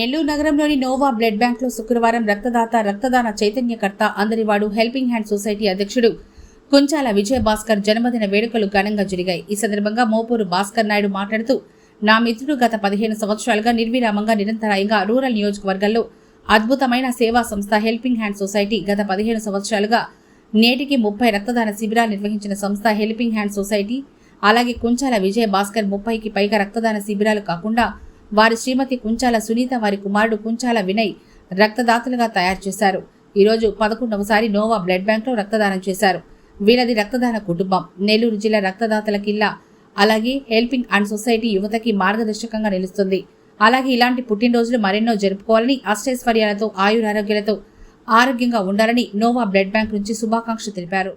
నెల్లూరు నగరంలోని Noah blood బ్యాంక్లో శుక్రవారం రక్తదాత రక్తదాన చైతన్యకర్త అందరివాడు హెల్పింగ్ హ్యాండ్ సొసైటీ అధ్యక్షుడు కుంచాల విజయభాస్కర్ జన్మదిన వేడుకలు ఘనంగా జరిగాయి. ఈ సందర్భంగా మోపూరు భాస్కర్ నాయుడు మాట్లాడుతూ నా మిత్రుడు గత పదిహేను సంవత్సరాలుగా నిర్విరామంగా నిరంతరాయంగా రూరల్ నియోజకవర్గాల్లో అద్భుతమైన సేవా సంస్థ హెల్పింగ్ హ్యాండ్ సొసైటీ గత పదిహేను సంవత్సరాలుగా నేటికి ముప్పై రక్తదాన శిబిరాలు నిర్వహించిన సంస్థ హెల్పింగ్ హ్యాండ్ సొసైటీ అలాగే కుంచాల విజయ భాస్కర్ ముప్పైకి పైగా రక్తదాన శిబిరాలు కాకుండా వారి శ్రీమతి కుంచాల సునీత వారి కుమారుడు కుంచాల వినయ్ రక్తదాతలుగా తయారు చేశారు. ఈరోజు పదకొండవసారి నోవా బ్లడ్ బ్యాంక్లో రక్తదానం చేశారు. వీళ్ళది రక్తదాన కుటుంబం. నెల్లూరు జిల్లా రక్తదాతల కిల్లా. అలాగే హెల్పింగ్ అండ్ సొసైటీ యువతకి మార్గదర్శకంగా నిలుస్తుంది. అలాగే ఇలాంటి పుట్టినరోజులు మరెన్నో జరుపుకోవాలని అష్టైశ్వర్యాలతో ఆయురారోగ్యాలతో ఆరోగ్యంగా ఉండాలని నోవా బ్లడ్ బ్యాంక్ నుంచి శుభాకాంక్షలు తెలిపారు.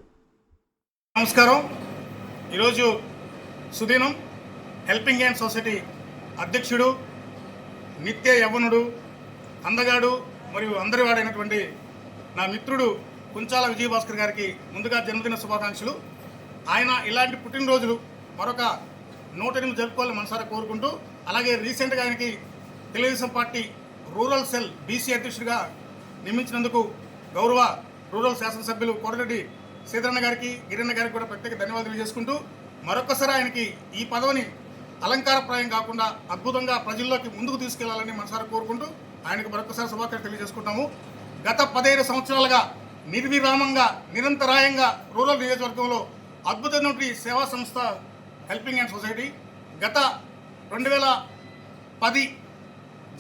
నమస్కారం. ఈరోజు సుదీనం హెల్పింగ్ అండ్ సొసైటీ అధ్యక్షుడు నిత్య యవ్వనుడు అందగాడు మరియు అందరివాడైనటువంటి నా మిత్రుడు కుంచాల విజయభాస్కర్ గారికి ముందుగా జన్మదిన శుభాకాంక్షలు. ఆయన ఇలాంటి పుట్టినరోజులు మరొక నూట ఎనిమిది జరుపుకోవాలని మనసారా కోరుకుంటూ అలాగే రీసెంట్గా ఆయనకి Telugu Desam party rural cell BC అధ్యక్షుడిగా నియమించినందుకు గౌరవ రూరల్ శాసనసభ్యులు కోటరెడ్డి సీతరన్న గారికి గిరన్న గారికి కూడా ప్రత్యేక ధన్యవాదాలు తెలియజేసుకుంటూ మరొకసారి ఆయనకి ఈ పదవిని అలంకారప్రాయం కాకుండా అద్భుతంగా ప్రజల్లోకి ముందుకు తీసుకెళ్ళాలని మనసారి కోరుకుంటూ ఆయనకు మరొకసారి శుభాకాంక్షలు తెలియజేసుకుంటాము. గత పదిహేను సంవత్సరాలుగా నిర్విరామంగా నిరంతరాయంగా రూరల్ నియోజకవర్గంలో అద్భుతమైనటువంటి సేవా సంస్థ హెల్పింగ్ అండ్ సొసైటీ గత రెండు వేల పది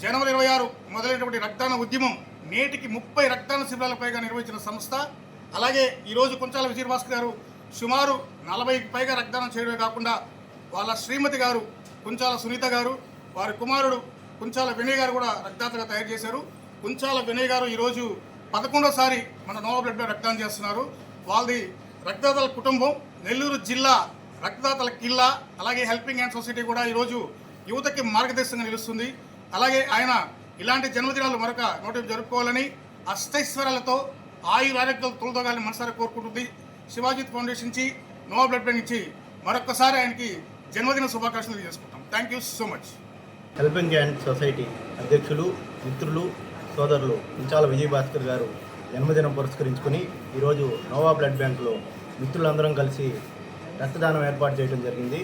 జనవరి ఇరవై ఆరు మొదలైనటువంటి రక్తదాన ఉద్యమం నేటికి ముప్పై రక్తదాన శిబిరాల పైగా నిర్వహించిన సంస్థ. అలాగే ఈరోజు కుంచాల విజయభాస్కర్ గారు సుమారు నలభైకి పైగా రక్తదానం చేయడమే కాకుండా వాళ్ళ శ్రీమతి గారు కుంచాల సునీత గారు వారి కుమారుడు కుంచాల వినయ్ గారు కూడా రక్తదాతగా తయారు చేశారు. కుంచాల వినయ్ గారు ఈరోజు పదకొండోసారి మన నోవా బ్లడ్లో రక్తదానం చేస్తున్నారు. వాళ్ళది రక్తదాతల కుటుంబం నెల్లూరు జిల్లా రక్తదాతల కిల్లా అలాగే హెల్పింగ్ హ్యాండ్ సొసైటీ కూడా ఈరోజు యువతకి మార్గదర్శకంగా నిలుస్తుంది. అలాగే ఆయన ఇలాంటి జన్మదినాలు మరొక నోటి జరుపుకోవాలని అష్టైశ్వర్యాలతో ఆయురారోగ్యాలు తొలదోగాలని మనసారా కోరుకుంటుంది. శివాజీ ఫౌండేషన్ నుంచి నోవా బ్లడ్ బ్యాంక్ నుంచి మరొకసారి ఆయనకి జన్మదిన శుభాకాంక్షలు చేసుకుంటాం thank you so much helping hand society అధ్యక్షులు మిత్రులు సోదరులు కుంచాల విజయభాస్కర్ గారు జన్మదినం పురస్కరించుకుని ఈరోజు నోవా బ్లడ్ బ్యాంకులో మిత్రులందరం కలిసి రక్తదానం ఏర్పాటు చేయడం జరిగింది.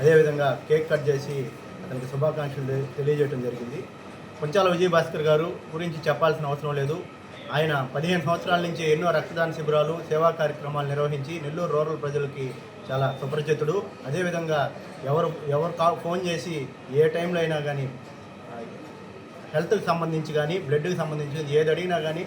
అదేవిధంగా కేక్ కట్ చేసి అతనికి శుభాకాంక్షలు తెలియజేయడం జరిగింది. కుంచాల విజయభాస్కర్ గారు గురించి చెప్పాల్సిన అవసరం లేదు. ఆయన పదిహేను సంవత్సరాల నుంచి ఎన్నో రక్తదాన శిబిరాలు సేవా కార్యక్రమాలు నిర్వహించి నెల్లూరు రూరల్ ప్రజలకి చాలా సుపరిచితుడు. అదేవిధంగా ఎవరు ఎవరు కా ఫోన్ చేసి ఏ టైంలో అయినా కానీ హెల్త్కి సంబంధించి కానీ బ్లడ్కి సంబంధించి ఏది అడిగినా కానీ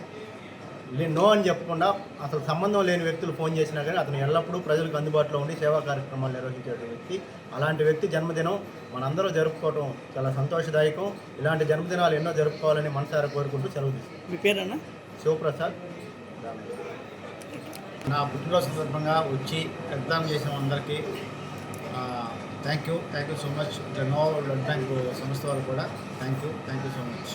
నో అని చెప్పకుండా అసలు సంబంధం లేని వ్యక్తులు ఫోన్ చేసినా కానీ అతను ఎల్లప్పుడూ ప్రజలకు అందుబాటులో ఉండి సేవా కార్యక్రమాలు నిర్వహించే వ్యక్తి. అలాంటి వ్యక్తి జన్మదినం మనందరూ జరుపుకోవడం చాలా సంతోషదాయకం. ఇలాంటి జన్మదినాలు ఎన్నో జరుపుకోవాలని మనసారా కోరుకుంటూ సెలవు తీసుకుంటాం మీ పేరన్నా? శివప్రసాద్. నా పుట్టినరోజు సందర్భంగా వచ్చి రక్తదానం చేసిన అందరికీ thank you thank you so much no blood bank సంస్థ వాళ్ళు కూడా thank you thank you so much